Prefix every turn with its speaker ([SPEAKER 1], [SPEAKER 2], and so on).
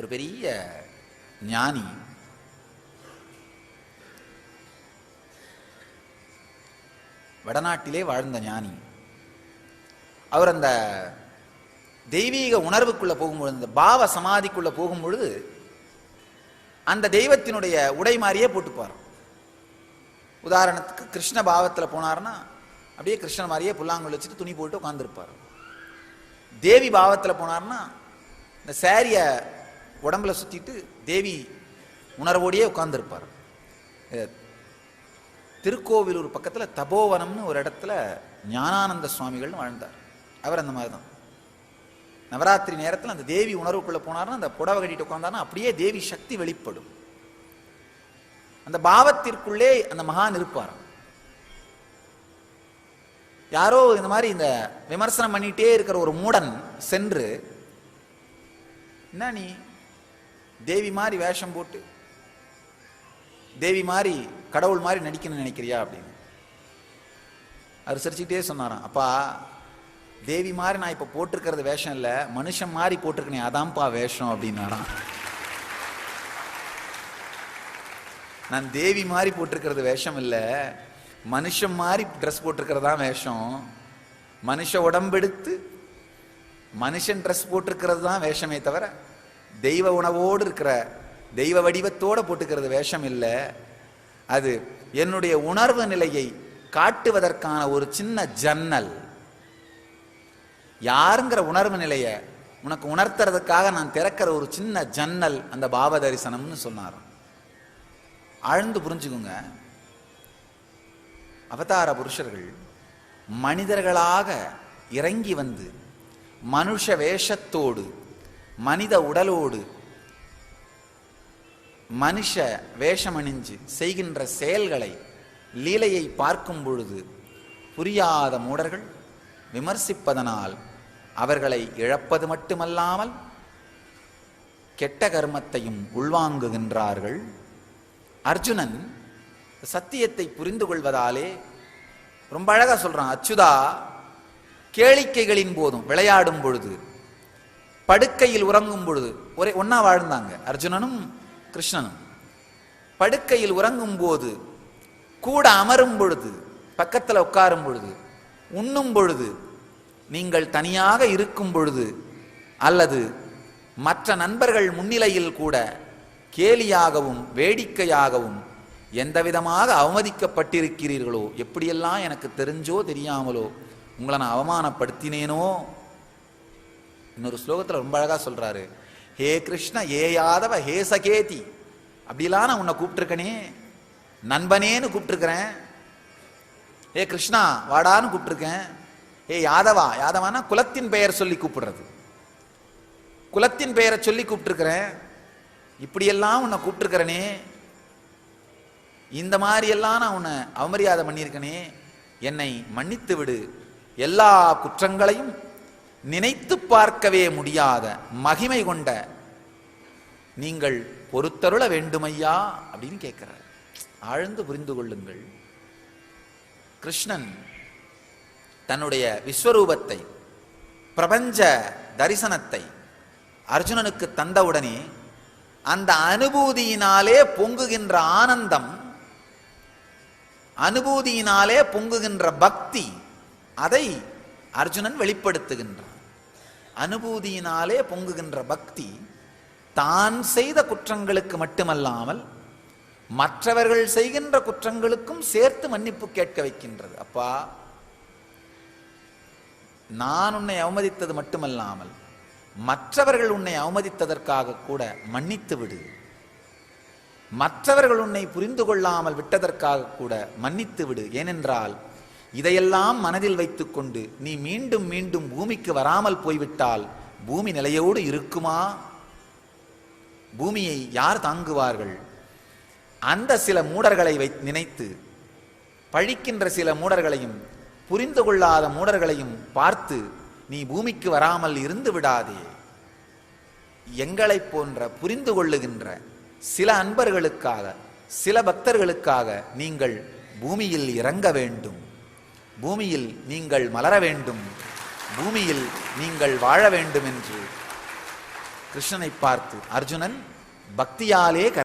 [SPEAKER 1] ஒரு பெரிய ஞானி. வடநாட்டிலே வாழ்ந்த ஞானி. அவர் அந்த தெய்வீக உணர்வுக்குள்ள போகும்பொழுது அந்த பாவ சமாதிக்குள்ள போகும்பொழுது அந்த தெய்வத்தினுடைய உடை மாதிரியே போட்டுப்பார். உதாரணத்துக்கு கிருஷ்ண பாவத்தில் போனார்னா அப்படியே கிருஷ்ண மாதிரியே புல்லாங்குழல் வச்சுட்டு துணி போட்டு உட்காந்துருப்பார் தேவி பாவத்தில் போனார்னா இந்த சேரிய உடம்புல சுத்திட்டு தேவி உணர்வோடையே உட்கார்ந்துருப்பார். திருக்கோவிலூர் பக்கத்தில் தபோவனம்னு ஒரு இடத்துல ஞானானந்த சுவாமிகள்னு வாழ்ந்தார். அவர் அந்த மாதிரி தான் நவராத்திரி நேரத்தில் அந்த தேவி உணர்வுக்குள்ள போனார்னா அந்த புடவை கட்டிட்டு உட்காந்தார்னா அப்படியே தேவி சக்தி வெளிப்படும். அந்த பாவத்திற்குள்ளே அந்த மகான் இருப்பார். யாரோ இந்த மாதிரி இந்த விமர்சனம் பண்ணிட்டே இருக்கிற ஒரு மூடன் சென்று என்ன நீ தேவி மாதிரி வேஷம் போட்டு தேவி மாதிரி கடவுள் மாதிரி நடிக்கணும்னு நினைக்கிறியா அப்படின்னு. அவர் சிரிச்சுக்கிட்டே சொன்னாராம் அப்பா தேவி மாதிரி நான் இப்போ போட்டிருக்கிறது வேஷம் இல்லை மனுஷன் மாதிரி போட்டிருக்கனே அதான்ப்பா வேஷம் அப்படின்னாராம். நான் தேவி மாதிரி போட்டிருக்கிறது வேஷம் இல்லை மனுஷன் மாதிரி ட்ரெஸ் போட்டிருக்கிறதா வேஷம். மனுஷ உடம்பெடுத்து மனுஷன் ட்ரெஸ் போட்டிருக்கிறது தான் வேஷமே தவிர தெய்வ உணவோடு இருக்கிற தெய்வ வடிவத்தோட போட்டுக்கிறது வேஷம் இல்லை. அது என்னுடைய உணர்வு நிலையை காட்டுவதற்கான ஒரு சின்ன ஜன்னல். யாருங்கிற உணர்வு நிலையை உனக்கு உணர்த்துறதுக்காக நான் திறக்கிற ஒரு சின்ன ஜன்னல் அந்த பாவ தரிசனம்னு சொன்னார் ஆழ்ந்து புரிஞ்சுக்குங்க. அவதார புருஷர்கள் மனிதர்களாக இறங்கி வந்து மனுஷ வேஷத்தோடு மனித உடலோடு மனுஷ வேஷமணிஞ்சு செய்கின்ற செயல்களை லீலையை பார்க்கும் பொழுது புரியாத மூடர்கள் விமர்சிப்பதனால் அவர்களை இழப்பது மட்டுமல்லாமல் கெட்ட கர்மத்தையும் உள்வாங்குகின்றார்கள். அர்ஜுனன் சத்தியத்தை புரிந்து கொள்வதாலே ரொம்ப அழகா சொல்றான் அச்சுதா கேளிக்கைகளின் போதும் விளையாடும் பொழுது படுக்கையில் உறங்கும் பொழுது ஒரே ஒன்னா வாழ்ந்தாங்க அர்ஜுனனும் கிருஷ்ணனும். படுக்கையில் உறங்கும் போது கூட அமரும் பொழுது பக்கத்தில் உட்காரும் பொழுது உண்ணும் பொழுது நீங்கள் தனியாக இருக்கும் பொழுது அல்லது மற்ற நண்பர்கள் முன்னிலையில் கூட கேலியாகவும் வேடிக்கையாகவும் எந்த விதமாக அவமதிக்கப்பட்டிருக்கிறீர்களோ எப்படியெல்லாம் எனக்கு தெரிஞ்சோ தெரியாமலோ உங்களை நான் அவமானப்படுத்தினேனோ இன்னொரு ஸ்லோகத்தில் ரொம்ப அழகாக சொல்கிறாரு ஹே கிருஷ்ண ஏ யாதவ ஹே சகேதி. அப்படிலாம் நான் உன்னை கூப்பிட்டுருக்கனே. நண்பனேன்னு கூப்பிட்டுருக்கிறேன். ஏ கிருஷ்ணா வாடான்னு கூப்பிட்டுருக்கேன். ஏ யாதவா யாதவானா குலத்தின் பெயர் சொல்லி கூப்பிடுறது. குலத்தின் பெயரை சொல்லி கூப்பிட்டுருக்கிறேன். இப்படியெல்லாம் உன்னை கூப்பிட்டுருக்கிறனே. இந்த மாதிரியெல்லாம் நான் உன்னை அவமரியாதை பண்ணியிருக்கனே. என்னை மன்னித்து விடு. எல்லா குற்றங்களையும் நினைத்து பார்க்கவே முடியாத மகிமை கொண்ட நீங்கள் பொறுத்தருள வேண்டுமையா அப்படின்னு கேட்கிறார் ஆழ்ந்து புரிந்து கொள்ளுங்கள். கிருஷ்ணன் தன்னுடைய விஸ்வரூபத்தை பிரபஞ்ச தரிசனத்தை அர்ஜுனனுக்கு தந்தவுடனே அந்த அனுபூதியினாலே பொங்குகின்ற ஆனந்தம் அனுபூதியினாலே பொங்குகின்ற பக்தி அதை அர்ஜுனன் வெளிப்படுத்துகின்றான். அனுபூதியினாலே பொங்குகின்ற பக்தி தான் செய்த குற்றங்களுக்கு மட்டுமல்லாமல் மற்றவர்கள் செய்கின்ற குற்றங்களுக்கும் சேர்த்து மன்னிப்பு கேட்க வைக்கின்றது. அப்பா நான் உன்னை அவமதித்தது மட்டுமல்லாமல் மற்றவர்கள் உன்னை அவமதித்ததற்காக கூட மன்னித்து விடு. மற்றவர்கள் உன்னை புரிந்து கொள்ளாமல் விட்டதற்காக கூட மன்னித்து விடு. ஏனென்றால் இதையெல்லாம் மனதில் வைத்துக்கொண்டு நீ மீண்டும் மீண்டும் பூமிக்கு வராமல் போய்விட்டால் பூமி நிலையோடு இருக்குமா? பூமியை யார் தாங்குவார்கள்? அந்த சில மூடர்களை வை நினைத்து பழிக்கின்ற சில மூடர்களையும் புரிந்து கொள்ளாத மூடர்களையும் பார்த்து நீ பூமிக்கு வராமல் இருந்து விடாதே. எங்களைப் போன்ற புரிந்து கொள்ளுகின்ற சில அன்பர்களுக்காக சில பக்தர்களுக்காக நீங்கள் பூமியில் இறங்க வேண்டும். பூமியில் நீங்கள் மலர வேண்டும். பூமியில் நீங்கள் வாழ வேண்டும் என்று கிருஷ்ணனை பார்த்து அர்ஜுனன் பக்தியாலே